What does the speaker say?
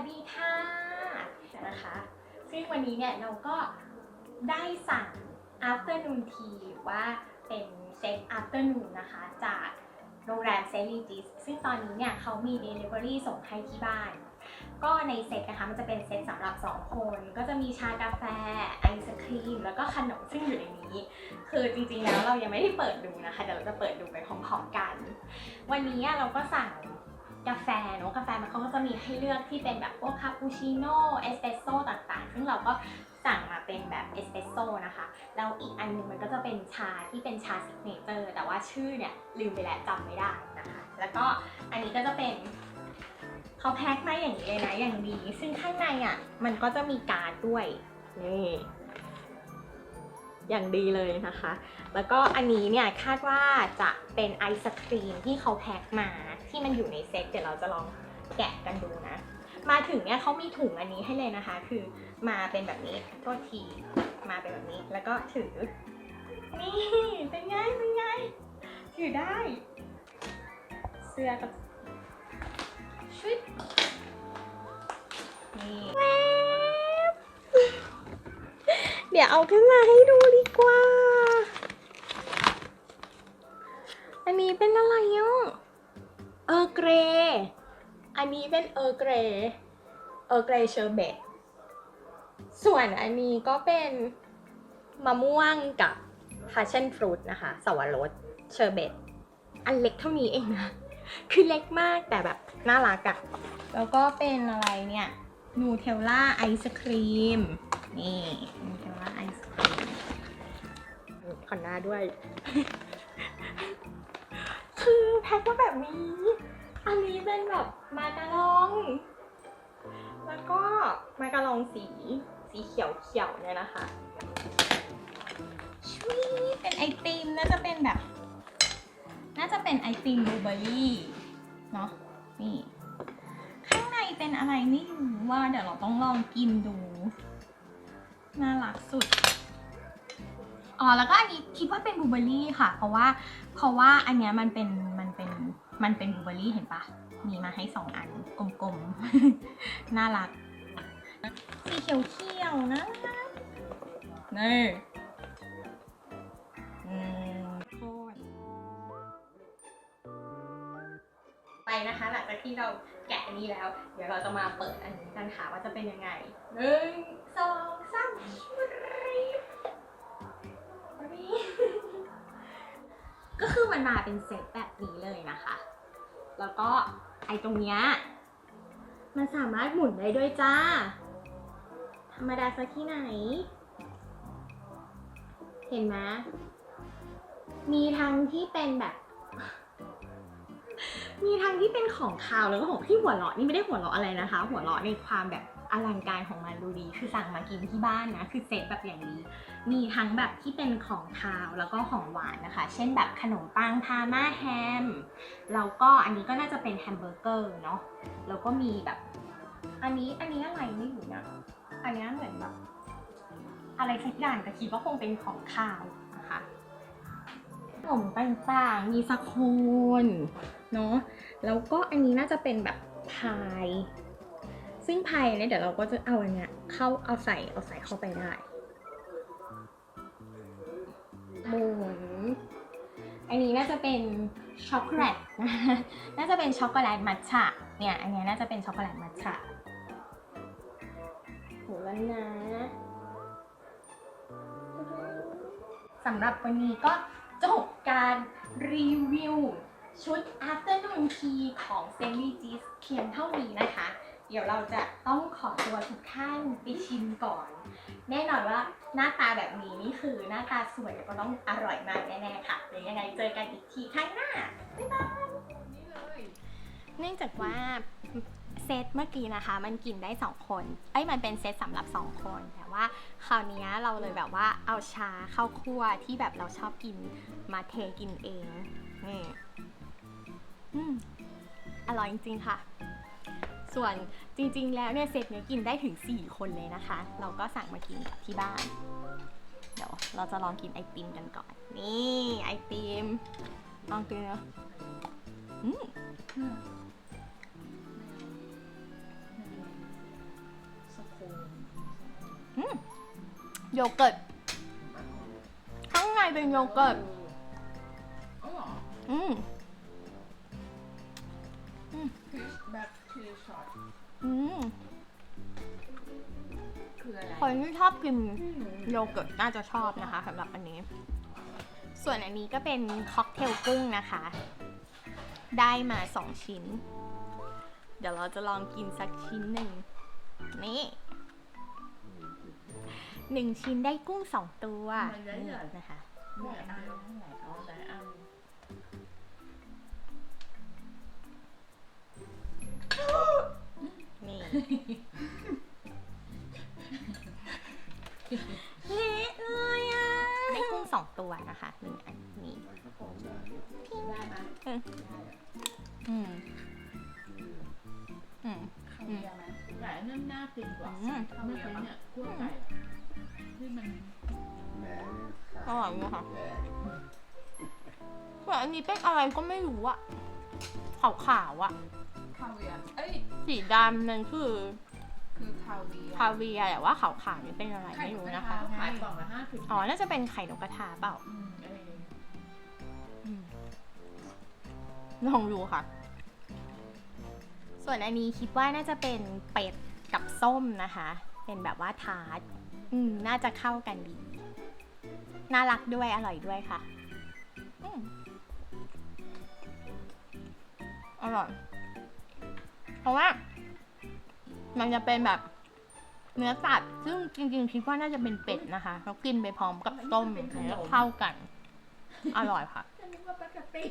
วัสดีค่ะนะคะซึ่งวันนี้เนี่ยเราก็ได้สั่ง afternoon tea หรือว่าเป็นเซต afternoon นะคะจากโรงแรมเซรีจิสซึ่งตอนนี้เนี่ยเขามี delivery ส่งให้ที่บ้าน ก็ในเซตนะคะมันจะเป็นเซตสำหรับ 2 คน ก็จะมีชากาแฟ ไอศครีม แล้วก็ขนมซึ่งอยู่ในนี้ คือจริงๆแล้วเรายังไม่ได้เปิดดูนะคะเดี๋ยวเราจะเปิดดูไปพร้อมๆกัน วันนี้เราก็สั่ง กาแฟเนอะกาแฟมันเขาก็จะมีให้เลือกที่เป็นแบบพวกคาปูชิโน่เอสเปรสโซ่ต่างๆ ซึ่งเราก็สั่งมาเป็นแบบเอสเปรสโซ่นะคะ แล้วอีกอันหนึงมันก็จะเป็นชาที่เป็นชาซิกเนเจอร์แต่ว่าชื่อเนี่ยลืมไปแล้วจำไม่ได้นะคะ แล้วก็อันนี้ก็จะเป็นเขาแพ็คมาอย่างนี้เลยนะอย่างดี ซึ่งข้างในอะมันก็จะมีการ์ดด้วยนี่ อย่างดีเลยนะคะ แล้วก็อันนี้เนี่ยคาดว่าจะเป็นไอศครีมที่เขาแพ็คมาที่มันอยู่ในเซ็ตเดี๋ยวเราจะลองแกะกันดูนะ มาถึงเนี่ยเขามีถุงอันนี้ให้เลยนะคะ คือมาเป็นแบบนี้โทษทีมาเป็นแบบนี้แล้วก็ถือ นี่เป็นไงเป็นไงถือได้ เสื้อกับชุดนี่ ดี๋ยวเอาขึ้นมาให้ดูดีกว่า อันนี้เป็นอะไรอะเออร์เกร อันนี้เป็นเออร์เกร เออร์เกรเชอร์เบตส่วนอันนี้ก็เป็นมะม่วงกับ passion fruit นะคะ สวรสเชอร์เบต อันเล็กเท่านี้เองนะ คือเล็กมากแต่แบบน่ารักอะแล้วก็เป็นอะไรเนี่ยนูเทลล่าไอศครีม นี่ ขอนหน้าด้วย คือแพ็คว่าแบบนี้ อันนี้เป็นแบบมาการอง แล้วก็มาการองสีสีเขียวเขียวๆเนี่ยนะคะชุยเป็นไอติมน่าจะเป็นแบบ น่าจะเป็นไอติมบลูเบอร์รี่เนาะนี่ข้างในเป็นอะไรไม่รู้ว่าเดี๋ยวเราต้องลองกินดู น่ารักสุด อ๋อแล้วก็อันนี้คิดว่าเป็นบลูเบอรี่ค่ะ เพราะว่าเพราะว่าอันเนี้ยมันเป็นมันเป็นมันเป็นบลูเบอรี่เห็นปะมีมาให้สองอันกลมๆ น่ารักสีเขียวๆนะนี่อืมโคตรไปนะคะ หลังจากที่เราแกะอันนี้แล้ว เดี๋ยวเราจะมาเปิดอันนี้กันค่ะว่าจะเป็นยังไงหนึ่งสองสาม มันมาเป็นเซตแบบนี้เลยนะคะ แล้วก็ไอตรงเนี้ยมันสามารถหมุนได้ด้วยจ้า ธรรมดาซะที่ไหน เห็นไหมมีทั้งที่เป็นแบบ มีทั้งที่เป็นของคาวแล้วก็ของที่หัวเราะนี่ไม่ได้หัวเราะอะไรนะคะ หัวเราะในความแบบ อลังการของมันดูดี คือสั่งมากินที่บ้านนะ คือเซตแบบอย่างนี้ มีทั้งแบบที่เป็นของคาวแล้วก็ของหวานนะคะ เช่นแบบขนมปังพาม่าแฮม แล้วก็อันนี้ก็น่าจะเป็นแฮมเบอร์เกอร์เนาะ แล้วก็มีแบบ อันนี้อันนี้อะไรไม่รู้นะอันนี้เหมือนแบบอะไรสักอย่างแต่คิดว่าคงเป็นของคาวนะคะขนมต่างๆ มีสโคนเนาะ แล้วก็อันนี้น่าจะเป็นแบบพาย ซึ่งพายเนี่ยเดี๋ยวเราก็จะเอาอันเนี้ยเข้าเอาใส่เอาใส่เข้าไปได้หมุนอันนี้น่าจะเป็นช็อกโกแลตน่าจะเป็นช็อกโกแลตมัทฉะเนี่ยอันนี้น่าจะเป็นช็อกโกแลตมัทฉะหมุนแล้วนะสำหรับวันนี้ก็จบการรีวิวชุด afternoon tea ของ s a m y G's เพียงเท่านี้นะคะ เดี๋ยวเราจะต้องขอตัวทุกท่านไปชิมก่อน แน่นอนว่าหน้าตาแบบนี้นี่คือหน้าตาสวยแล้วก็ต้องอร่อยมากแน่ๆค่ะเดี๋ยวยังไงเจอกันอีกทีข้างหน้าบ๊ายบายเนื่องจากว่าเซตเมื่อกี้นะคะ มันกินได้ 2 คน เอ้ยมันเป็นเซตสำหรับ 2 คน แต่ว่าคราวนี้เราเลยแบบว่าเอาชาเข้าคั่วที่แบบเราชอบกินมาเทกินเองนี่อืมอร่อยจริงๆค่ะ ส่วนจริงๆ แล้วเนี่ยเซตเนี้ยกินได้ถึง 4 คนเลยนะคะ เราก็สั่งมากินที่บ้าน เดี๋ยวเราจะลองกินไอติมกันก่อน นี่ไอติม ลองกินเนาะอืมโยเกิร์ต ข้างในเป็นโยเกิร์ต อืม พีชแบ็คทีช็อตอืมคืออะไรคนที่ชอบกินโยเกิร์ตน่าจะชอบนะคะสำหรับอันนี้ ส่วนอันนี้ก็เป็นค็อกเทลกุ้งนะคะ ได้มาสองชิ้น เดี๋ยวเราจะลองกินสักชิ้นหนึ่งนี่หนึ่งชิ้นได้กุ้งสองตัวนี่นะคะเหนื่อยอันไหนเอาไห สองตัวนะคะหนึ่งอันนี้ได้ไหมอืมอืมข้าวเบียร์ไหมใหญ่นั่นน่ากินกว่าอืมข้าวเบียร์เนี่ยคั่วไก่ที่มันอร่อยไหมคะแต่อันนี้เป็นอะไรก็ไม่รู้อะขาวๆอะ คาเวียร์เอ้ยสีดำนั่นคือ คือคาเวียร์คาเวียร์แต่ว่าขาวๆนี่เป็นอะไรไข่ไม่นกรู้กระนะคะทะขายกล่องละห้าสิบอ๋อ น่าจะเป็นไข่นกกระทาเปล่าอืมเอออืมลองดูค่ะ ส่วนอันนี้คิดว่าน่าจะเป็นเป็ดกับส้มนะคะ เป็นแบบว่าทาร์ตอืมน่าจะเข้ากันดี น่ารักด้วยอร่อยด้วยค่ะอืมอร่อย เพราะว่า มันจะเป็นแบบ เนื้อสัตว์ซึ่งจริงๆคิดว่าน่าจะเป็นเป็ดนะคะเรากินไปพร้อมกับต้มแล้วเข้ากัน อร่อยค่ะ นึกว่าปกติ